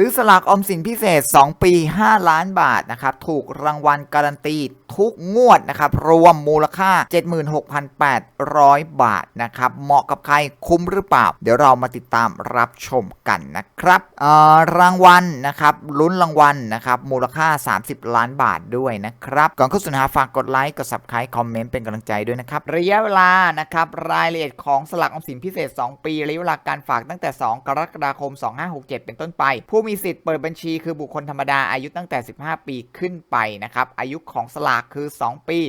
ซื้อสลากออมสินพิเศษ 2 ปี 5 ล้านบาทนะครับ ถูกรางวัลการันตีทุกงวดนะครับ รวมมูลค่า 76,800 บาทนะครับ เหมาะกับใครคุ้มหรือเปล่า เดี๋ยวเรามาติดตามรับชมกันนะครับรางวัลนะครับลุ้นรางวัลนะครับมูลค่า 30 ล้านบาทด้วยนะครับก่อนเข้าสู่เนื้อหาฝากกดไลค์กด subscribe คอมเมนต์เป็นกำลังใจด้วยนะครับระยะเวลานะครับรายละเอียดของสลากออมสินพิเศษ 2 ปีระยะเวลาการฝากตั้งแต่ 2 กรกฎาคม 2567 เป็นต้นไป ผู้มีสิทธิ์เปิดบัญชีคือบุคคลธรรมดาอายุตั้งแต่ 15 ปีขึ้นไปนะครับอายุของสลากคือ 2 ปี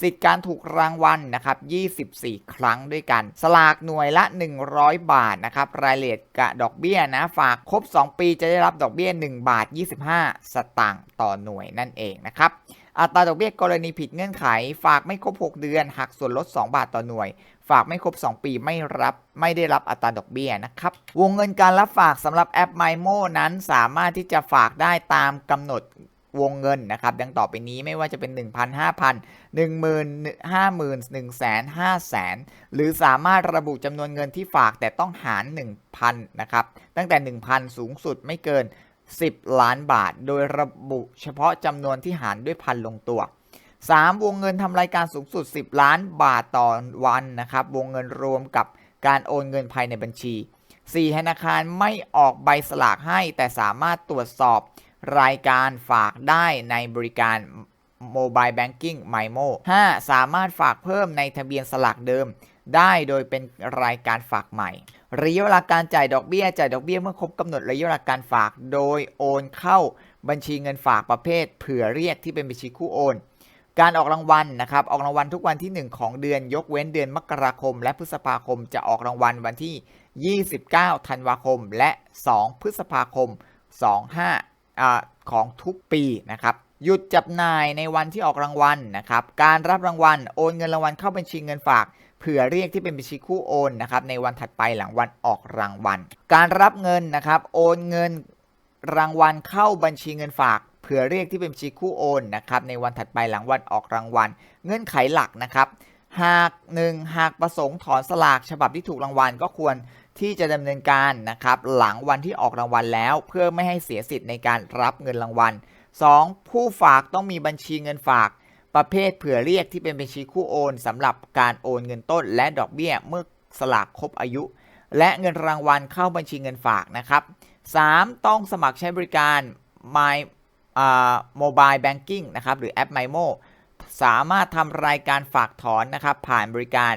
สิทธิ์การถูกรางวัลนะครับ 24 ครั้งด้วยกัน สลากหน่วยละ 100 บาทนะครับรายละเอียดกะดอกเบี้ยนะฝากครบ 2 ปีจะได้รับดอกเบี้ย 1 บาท 25 สตางค์ต่อหน่วยนั่นเองนะครับอัตราดอกเบี้ยกรณีผิดเงื่อนไข ฝากไม่ครบ 6 เดือนหักส่วนลด 2 บาทต่อหน่วย ฝากไม่ครบ 2 ปีไม่รับไม่ได้รับอัตราดอกเบี้ยนะครับ วงเงินการรับฝากสำหรับแอป MyMo นั้นสามารถที่จะฝากได้ตามกำหนด วงเงินนะครับดังต่อไปนี้ไม่ว่าจะเป็น1,000 5,000 10,000 50,000 1 0 0 0 0 5 0 0 0 หรือสามารถระบุจำนวนเงินที่ฝากแต่ต้องหาร 1,000นะครับตั้งแต่ 1,000 สูงสุดไม่เกิน 10 ล้านบาท โดยระบุเฉพาะจำนวนที่หารด้วยพันลงตัว 3. วงเงินทำรายการสูงสุด 10 ล้านบาทต่อวันนะครับวงเงินรวมกับการโอนเงินภายในบัญชี 4. ธนาคารไม่ออกใบสลากให้แต่สามารถตรวจสอบ รายการฝากได้ในบริการ Mobile Banking MyMo 5. สามารถฝากเพิ่มในทะเบียนสลากเดิม ได้โดยเป็นรายการฝากใหม่ระยะเวลาการจ่ายดอกเบี้ยจ่ายดอกเบี้ยเมื่อครบกำหนดระยะเวลาการฝาก โดยโอนเข้าบัญชีเงินฝากประเภท เผื่อเรียกที่เป็นบัญชีคู่โอน การออกรางวัลนะครับออกรางวัลทุกวันที่ 1 ของเดือนยกเว้นเดือนมกราคม และพฤษภาคมจะออกรางวัลวันที่ 29 ธันวาคม และ 2 พฤษภาคม 25 อของทุกปีนะครับหยุดจับนายในวันที่ออกรางวัลนะครับ การรับรางวัลโอนเงินรางวัลเข้าบัญชีเงินฝากเผื่อเรียกที่เป็นบัญชีคู่โอนนะครับในวันถัดไปหลังวันออกรางวัล การรับเงินนะครับโอนเงินรางวัลเข้าบัญชีเงินฝากเผื่อเรียกที่เป็นบัญชีคู่โอนนะครับในวันถัดไปหลังวันออกรางวัล เงื่อนไขหลักนะครับ หาก 1. หากประสงค์ถอนสลากฉบับที่ถูกรางวัลก็ควร ที่จะดำเนินการนะครับหลังวันที่ออกรางวัลแล้ว เพื่อไม่ให้เสียสิทธิ์ในการรับเงินรางวัล 2. ผู้ฝากต้องมีบัญชีเงินฝาก ประเภทเผื่อเรียกที่เป็นบัญชีคู่โอนสำหรับการโอนเงินต้น และดอกเบี้ยเมื่อสลากครบอายุ และเงินรางวัลเข้าบัญชีเงินฝากนะครับ 3. ต้องสมัครใช้บริการ My อ่า Mobile Banking นะครับหรือแอป MyMo สามารถทำรายการฝากถอนนะครับผ่านบริการ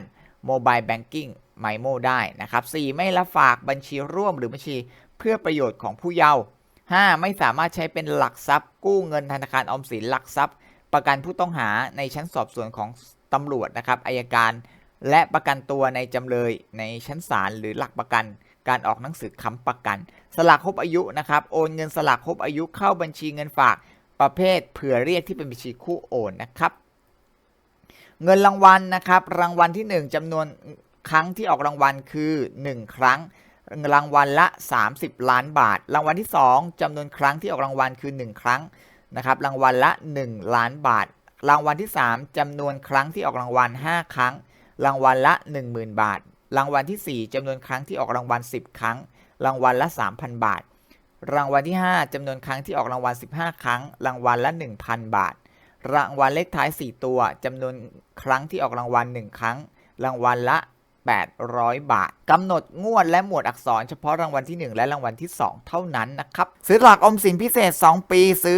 Mobile Banking MyMo ได้นะครับ 4. ไม่รับฝากบัญชีร่วมหรือบัญชีเพื่อประโยชน์ของผู้เยาว์ 5. ไม่สามารถใช้เป็นหลักทรัพย์ กู้เงินธนาคารออมสินหลักทรัพย์ ประกันผู้ต้องหาในชั้นสอบสวนของตำรวจนะครับอายการ และประกันตัวในจำเลยในชั้นศาลหรือหลักประกันการออกหนังสือค้ำประกัน สลากครบอายุนะครับโอนเงินสลากครบอายุเข้าบัญชีเงินฝากประเภทเผื่อเรียกที่เป็นบัญชีคู่โอนนะครับ เงินรางวัลนะครับ รางวัลที่ 1จำนวน ครั้งที่ออกรางวัลคือ 1 ครั้ง รางวัลละ 30 ล้านบาท รางวัลที่ 2จำนวนครั้งที่ออกรางวัลคือ 1 ครั้งนะครับรางวัลละ 1 ล้านบาท รางวัลที่ 3จำนวนครั้งที่ออกรางวัล 5 ครั้ง รางวัลละ 10,000 บาท รางวัลที่ 4จำนวนครั้งที่ออกรางวัล 10 ครั้ง รางวัลละ 3,000 บาท รางวัลที่ 5จำนวนครั้งที่ออกรางวัล 15 ครั้ง รางวัลละ 1,000 บาท รางวัลเลขท้าย 4 ตัวจำนวนครั้งที่ออกรางวัล 1 ครั้ง รางวัลละ 800 บาทกำหนดงวดและหมวดอักษรเฉพาะรางวัลที่ 1 และรางวัลที่ 2 เท่านั้นนะครับ ซื้อหลักออมสินพิเศษ 2 ปีซื้อ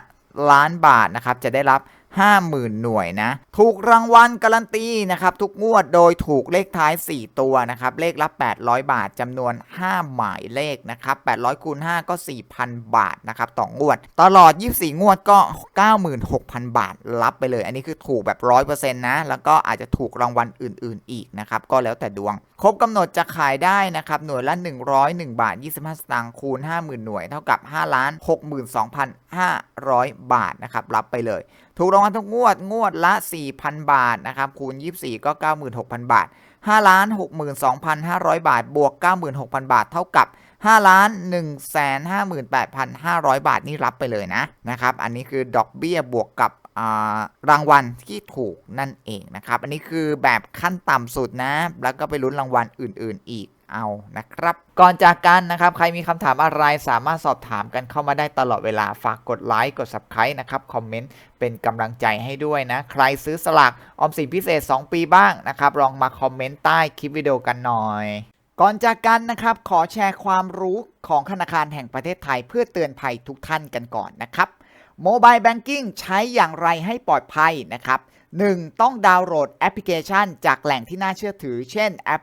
5 ล้านบาทนะครับ จะได้รับ 50,000 หน่วยนะ ถูกรางวัลการันตีนะครับทุกงวดโดยถูกเลขท้าย 4 ตัวนะครับ เลขละ 800 บาทจำนวน 5 หมายเลขนะครับ800คูณ5ก็ 4,000 บาทนะครับต่องวด ตลอด 24 งวดก็ 96,000 บาทรับไปเลย อันนี้คือถูกแบบ 100%นะ แล้วก็อาจจะถูกรางวัลอื่น ๆ อีกนะครับ ก็แล้วแต่ดวง ครบกำหนดจะขายได้นะครับ หน่วยละ 101 บาท 25 สตางค์คูณ 50,000 หน่วย เท่ากับ 5 ล้าน 62,500 บาทนะครับ รับไปเลย ถูกรางวัลทุกงวดงวดละ 4,000 บาทนะครับคูณ 24 ก็ 96,000 บาท5ล้าน62,500 บาท บวก 96,000 บาทเท่ากับ5ล้าน158,500 บาทนี่รับไปเลยนะนะครับ อันนี้คือดอกเบี้ยบวกกับรางวัลที่ถูกนั่นเองนะครับ อันนี้คือแบบขั้นต่ำสุดนะ แล้วก็ไปลุ้นรางวัลอื่น ๆ อีก เอานะครับ ก่อนจากกันนะครับ ใครมีคำถามอะไรสามารถสอบถามกันเข้ามาได้ตลอดเวลาฝากกดไลค์กด Subscribe นะครับ คอมเมนต์เป็นกำลังใจให้ด้วยนะ ใครซื้อสลากออมสินพิเศษ 2 ปีบ้างนะครับ ลองมาคอมเมนต์ใต้คลิปวิดีโอกันหน่อย ก่อนจากกันนะครับ ขอแชร์ความรู้ของธนาคารแห่งประเทศไทย เพื่อเตือนภัยทุกท่านกันก่อนนะครับโมบายแบงกิ้งใช้อย่างไรให้ปลอดภัยนะครับ 1. ต้องดาวน์โหลดแอปพลิเคชัน จากแหล่งที่น่าเชื่อถือ เช่นแอป